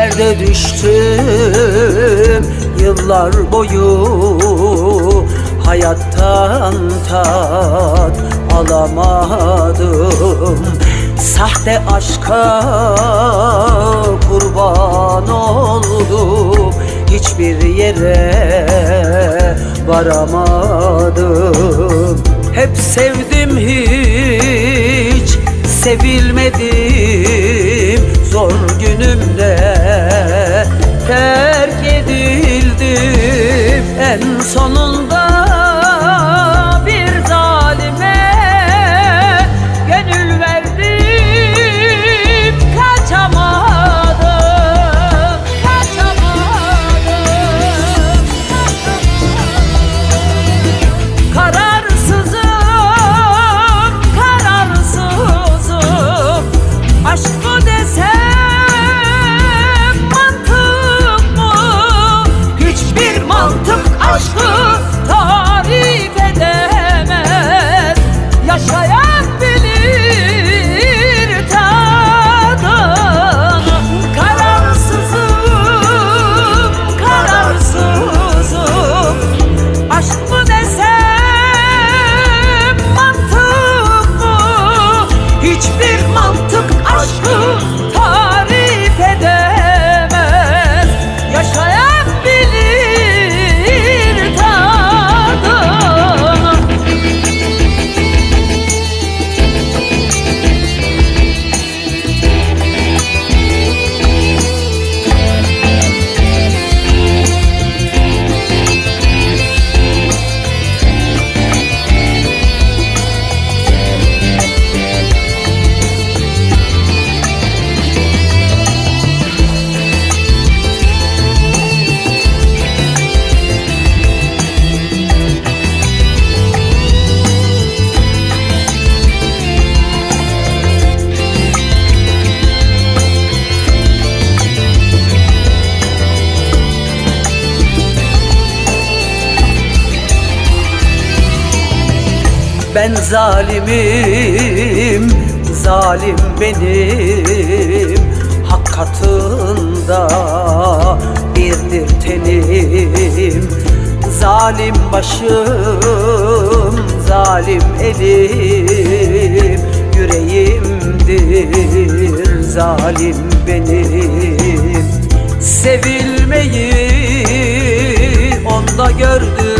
Derde düştüm yıllar boyu. Hayattan tat alamadım. Sahte aşka kurban oldum. Hiçbir yere varamadım. Hep sevdim hiç sevilmedim En sonunda Ben zalimim, zalim benim. Hak katında birdir tenim. Zalim başım, zalim elim. Yüreğimdir zalim benim. Sevilmeyi onda gördüm